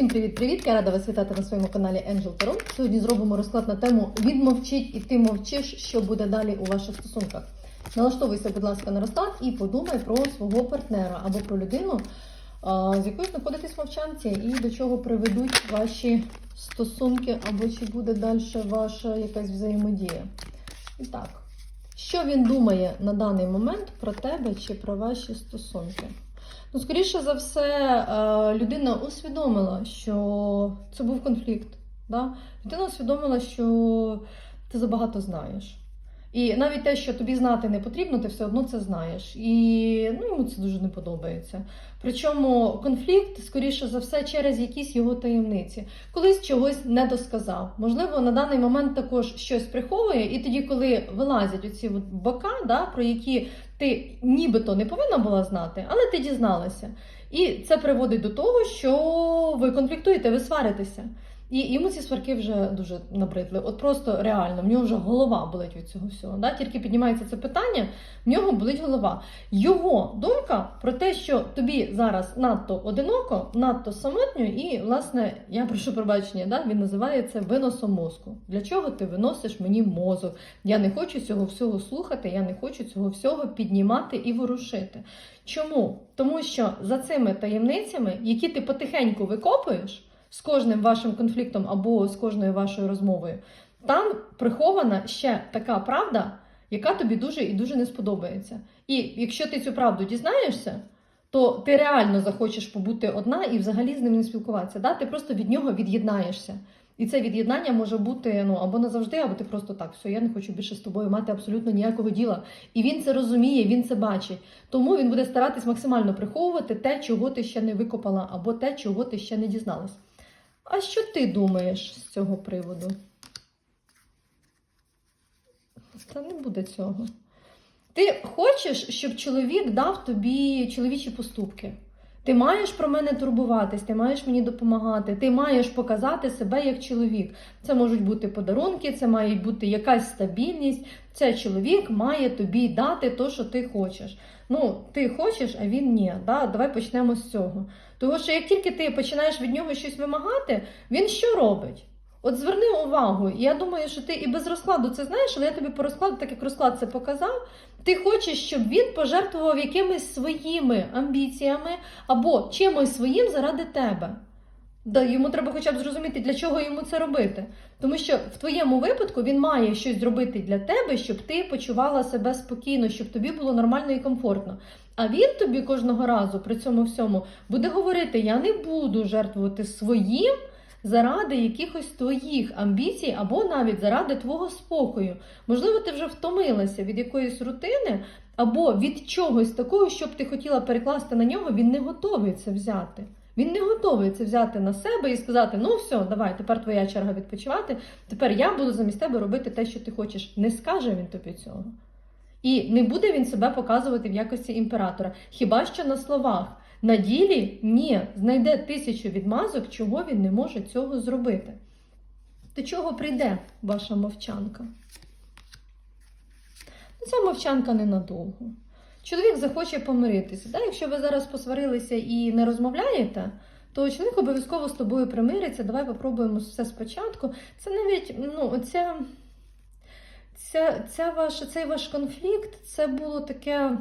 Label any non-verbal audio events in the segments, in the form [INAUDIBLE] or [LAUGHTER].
Всім привіт-привіт! Я рада вас вітати на своєму каналі Angel Tarot. Сьогодні зробимо розклад на тему Відмовчить і ти мовчиш, що буде далі у ваших стосунках. Налаштовуйся, будь ласка, на розклад і подумай про свого партнера або про людину, з якою знаходитесь мовчанці, і до чого приведуть ваші стосунки, або чи буде далі ваша якась взаємодія. І так, що він думає на даний момент про тебе чи про ваші стосунки? Ну, скоріше за все, е, людина усвідомила, що це був конфлікт. Да? Людина усвідомила, що ти забагато знаєш. І навіть те, що тобі знати не потрібно, ти все одно це знаєш. І ну, йому це дуже не подобається. Причому конфлікт, скоріше за все, через якісь його таємниці. Колись чогось не досказав. Можливо, на даний момент також щось приховує, і тоді, коли вилазять оці от бока, да, про які ти нібито не повинна була знати, але ти дізналася. І це приводить до того, що ви конфліктуєте, ви сваритеся. І йому ці сварки вже дуже набридли. От просто реально, в нього вже голова болить від цього всього. Да? Тільки піднімається це питання, в нього болить голова. Його думка про те, що тобі зараз надто одиноко, надто самотньо, і, власне, я прошу пробачення, да? він називає це виносом мозку. Для чого ти виносиш мені мозок? Я не хочу цього всього слухати, я не хочу цього всього піднімати і ворушити. Чому? Тому що за цими таємницями, які ти потихеньку викопуєш з кожним вашим конфліктом або з кожною вашою розмовою, там прихована ще така правда, яка тобі дуже і дуже не сподобається. І якщо ти цю правду дізнаєшся, то ти реально захочеш побути одна і взагалі з ним не спілкуватися. Да? Ти просто від нього від'єднаєшся. І це від'єднання може бути ну або назавжди, або ти просто так, все, я не хочу більше з тобою мати абсолютно ніякого діла. І він це розуміє, він це бачить. Тому він буде старатись максимально приховувати те, чого ти ще не викопала, або те, чого ти ще не дізналась. А що ти думаєш з цього приводу? Та не буде цього. Ти хочеш, щоб чоловік дав тобі чоловічі поступки. Ти маєш про мене турбуватись, ти маєш мені допомагати, ти маєш показати себе як чоловік. Це можуть бути подарунки, це має бути якась стабільність. Це чоловік має тобі дати те, що ти хочеш. Ну, ти хочеш, а він ні. Да? Давай почнемо з цього. Тому що як тільки ти починаєш від нього щось вимагати, він що робить? От зверни увагу, я думаю, що ти і без розкладу це знаєш, але я тобі по розкладу, так як розклад це показав, ти хочеш, щоб він пожертвував якимись своїми амбіціями або чимось своїм заради тебе. Да, йому треба хоча б зрозуміти, для чого йому це робити. Тому що в твоєму випадку він має щось зробити для тебе, щоб ти почувала себе спокійно, щоб тобі було нормально і комфортно. А він тобі кожного разу при цьому всьому буде говорити: я не буду жертвувати своїм заради якихось твоїх амбіцій, або навіть заради твого спокою. Можливо, ти вже втомилася від якоїсь рутини, або від чогось такого, щоб ти хотіла перекласти на нього, він не готовий це взяти. Він не готовий це взяти на себе і сказати: ну все, давай, тепер твоя черга відпочивати. Тепер я буду замість тебе робити те, що ти хочеш. Не скаже він тобі цього. І не буде він себе показувати в якості імператора. Хіба що на словах. На ділі ні, знайде тисячу відмазок, чого він не може цього зробити. До чого прийде ваша мовчанка? Ну, Ця мовчанка ненадовго. Чоловік захоче помиритися. Да? Якщо ви зараз посварилися і не розмовляєте, то чоловік обов'язково з тобою примириться. Давай попробуємо все спочатку. Це навіть ну, оця, ця, ця ваш, цей ваш конфлікт це було таке.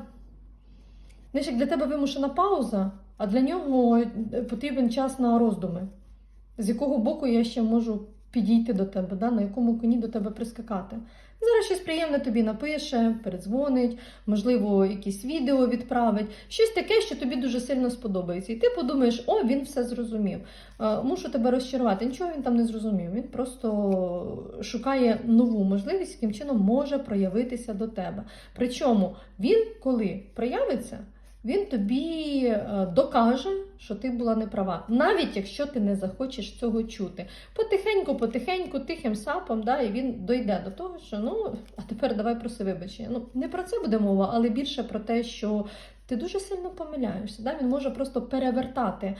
Знаєш, як для тебе вимушена пауза, а для нього потрібен час на роздуми, з якого боку я ще можу підійти до тебе, да? на якому коні до тебе прискакати. Зараз щось приємне тобі напише, передзвонить, можливо, якісь відео відправить, щось таке, що тобі дуже сильно сподобається. І ти подумаєш, о, він все зрозумів. Е, Мушу тебе розчарувати. Нічого він там не зрозумів. Він просто шукає нову можливість, яким чином може проявитися до тебе. Причому він, коли проявиться, він тобі е, докаже, що ти була неправа, навіть якщо ти не захочеш цього чути. Потихеньку, потихеньку, тихим сапом, да, і він дойде до того, що ну, а тепер давай проси вибачення. Ну, не про це буде мова, але більше про те, що ти дуже сильно помиляєшся. Да? Він може просто перевертати е,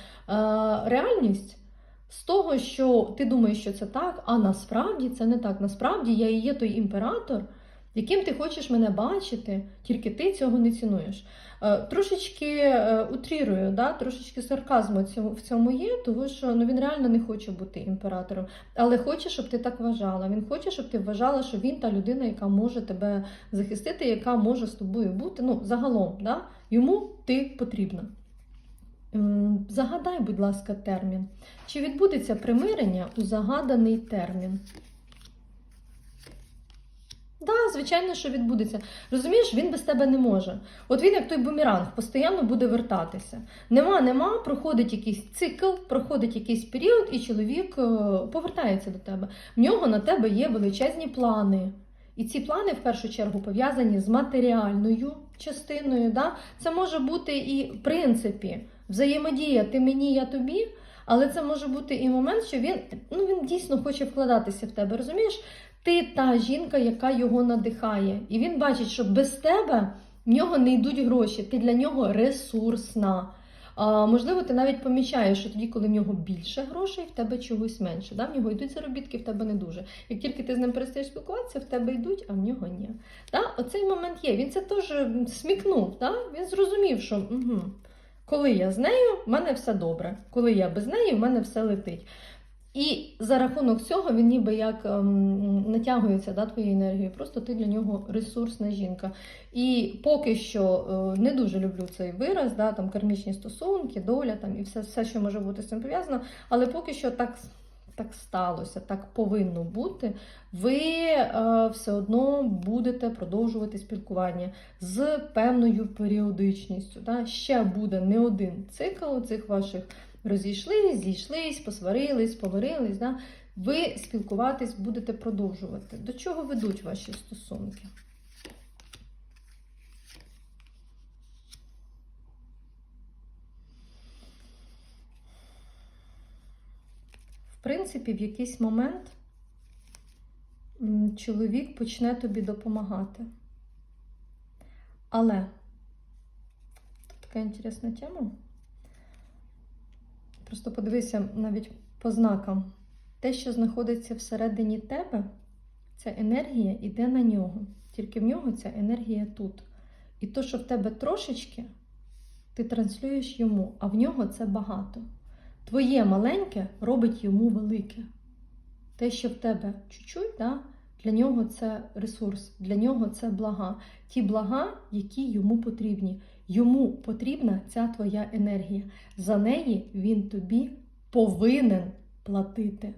реальність. З того, що ти думаєш, що це так, а насправді це не так. Насправді я і є той імператор, яким ти хочеш мене бачити, тільки ти цього не цінуєш. Е, Трошечки е, утрірую, да? трошечки сарказму в цьому є, тому що ну, він реально не хоче бути імператором, але хоче, щоб ти так вважала. Він хоче, щоб ти вважала, що він та людина, яка може тебе захистити, яка може з тобою бути. Ну, загалом, да? йому ти потрібна. Загадай, будь ласка, термін. Чи відбудеться примирення у загаданий термін? Да, звичайно, що відбудеться. Розумієш, він без тебе не може. От він, як той бумеранг, постійно буде вертатися. Нема, нема, проходить якийсь цикл, проходить якийсь період, і чоловік е, повертається до тебе. В нього на тебе є величезні плани. І ці плани, в першу чергу, пов'язані з матеріальною частиною. Да? Це може бути і, в принципі, взаємодія ти мені, я тобі. Але це може бути і момент, що він, ну, він дійсно хоче вкладатися в тебе. Розумієш? Ти та жінка, яка його надихає. І він бачить, що без тебе в нього не йдуть гроші. Ти для нього ресурсна. А, можливо, ти навіть помічаєш, що тоді, коли в нього більше грошей, в тебе чогось менше. Да? В нього йдуть заробітки, в тебе не дуже. Як тільки ти з ним перестаєш спілкуватися, в тебе йдуть, а в нього ні. Да? Оцей момент є. Він це теж смікнув. Да? Він зрозумів, що угу, коли я з нею, в мене все добре. Коли я без неї, в мене все летить. І за рахунок цього він ніби як ем, натягується да, твоєю енергією. Просто ти для нього ресурсна жінка. І поки що е, не дуже люблю цей вираз, да, там кармічні стосунки, доля там і все, все, що може бути з цим пов'язано. Але поки що так, так сталося, так повинно бути. Ви е, все одно будете продовжувати спілкування з певною періодичністю. Да. Ще буде не один цикл цих ваших розійшлись, зійшлись, посварились, помирились. Да? Ви спілкуватись будете продовжувати. До чого ведуть ваші стосунки? В принципі, в якийсь момент чоловік почне тобі допомагати. Але така інтересна тема. Просто подивися навіть по знакам. Те, що знаходиться всередині тебе, ця енергія йде на нього. Тільки в нього ця енергія тут. І то, що в тебе трошечки, ти транслюєш йому, а в нього це багато. Твоє маленьке робить йому велике. Те, що в тебе чуть-чуть, да, для нього це ресурс, для нього це блага. Ті блага, які йому потрібні. Йому потрібна ця твоя енергія. За неї він тобі повинен платити.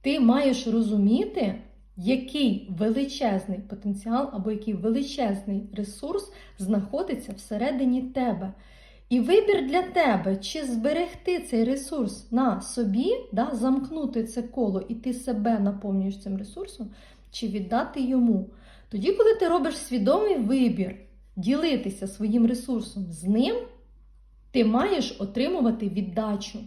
Ти маєш розуміти, який величезний потенціал або який величезний ресурс знаходиться всередині тебе. І вибір для тебе, чи зберегти цей ресурс на собі, да, замкнути це коло, і ти себе наповнюєш цим ресурсом, чи віддати йому. Тоді, коли ти робиш свідомий вибір ділитися своїм ресурсом з ним, ти маєш отримувати віддачу.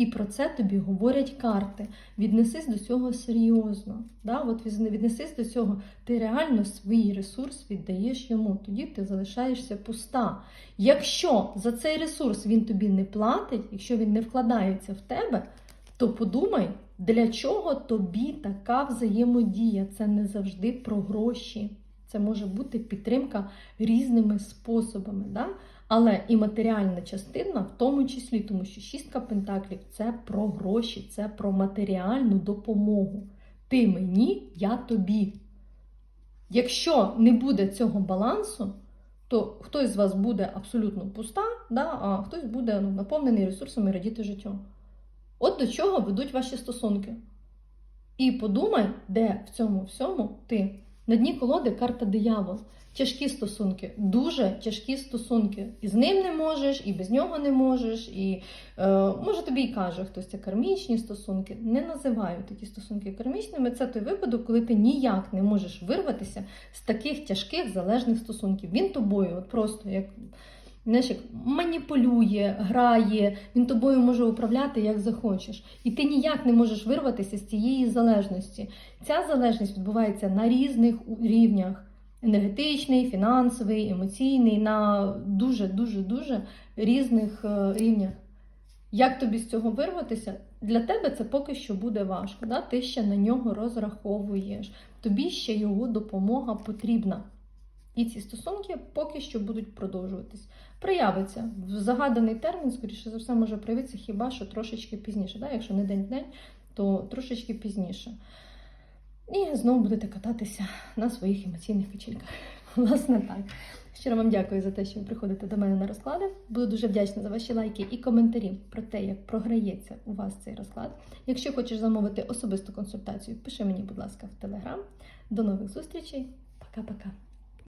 І про це тобі говорять карти. Віднесись до цього серйозно. Да? От віднесись до цього, ти реально свій ресурс віддаєш йому, тоді ти залишаєшся пуста. Якщо за цей ресурс він тобі не платить, якщо він не вкладається в тебе, то подумай, для чого тобі така взаємодія. Це не завжди про гроші. Це може бути підтримка різними способами. Да? Але і матеріальна частина в тому числі, тому що шістка пентаклів це про гроші, це про матеріальну допомогу. Ти мені, я тобі. Якщо не буде цього балансу, то хтось з вас буде абсолютно пуста, да, а хтось буде ну, наповнений ресурсами радіти життю. От до чого ведуть ваші стосунки. І подумай, де в цьому всьому ти. На дні колоди карта диявол. Тяжкі стосунки, дуже тяжкі стосунки. І з ним не можеш, і без нього не можеш. І е, може тобі й каже хтось це кармічні стосунки. Не називаю такі стосунки кармічними. Це той випадок, коли ти ніяк не можеш вирватися з таких тяжких залежних стосунків. Він тобою, от просто як. Знаєш, як маніпулює, грає, він тобою може управляти як захочеш. І ти ніяк не можеш вирватися з цієї залежності. Ця залежність відбувається на різних рівнях: енергетичний, фінансовий, емоційний, на дуже-дуже дуже різних рівнях. Як тобі з цього вирватися? Для тебе це поки що буде важко. Да? Ти ще на нього розраховуєш. Тобі ще його допомога потрібна. І ці стосунки поки що будуть продовжуватись. Проявиться в загаданий термін, скоріше за все, може проявитися хіба що трошечки пізніше. Да? Якщо не день в день, то трошечки пізніше. І знову будете кататися на своїх емоційних качельках. [LAUGHS] Власне так. Щиро вам дякую за те, що ви приходите до мене на розклади. Буду дуже вдячна за ваші лайки і коментарі про те, як програється у вас цей розклад. Якщо хочеш замовити особисту консультацію, пиши мені, будь ласка, в телеграм. До нових зустрічей. Пока-пока.